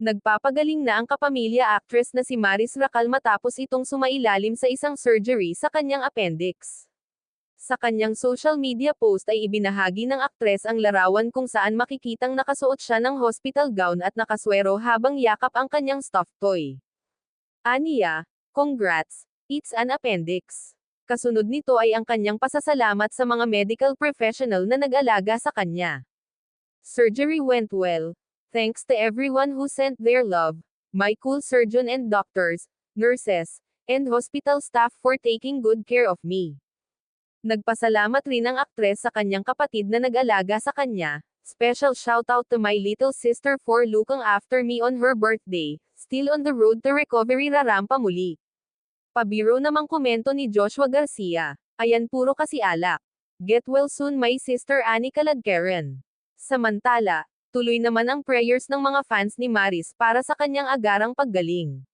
Nagpapagaling na ang kapamilya actress na si Maris Racal matapos itong sumailalim sa isang surgery sa kanyang appendix. Sa kanyang social media post ay ibinahagi ng aktres ang larawan kung saan makikitang nakasuot siya ng hospital gown at nakaswero habang yakap ang kanyang stuffed toy. Aniya, congrats, it's an appendix. Kasunod nito ay ang kanyang pasasalamat sa mga medical professional na nag-alaga sa kanya. Surgery went well. Thanks to everyone who sent their love, my cool surgeon and doctors, nurses, and hospital staff for taking good care of me. Nagpasalamat rin ang aktres sa kanyang kapatid na nag-alaga sa kanya. Special shoutout to my little sister for looking after me on her birthday. Still on the road to recovery rarampa muli. Pabiro namang komento ni Joshua Garcia. Ayan puro kasi alak. Get well soon my sister Annie Caladcaran. Samantala, tuloy naman ang prayers ng mga fans ni Maris para sa kanyang agarang paggaling.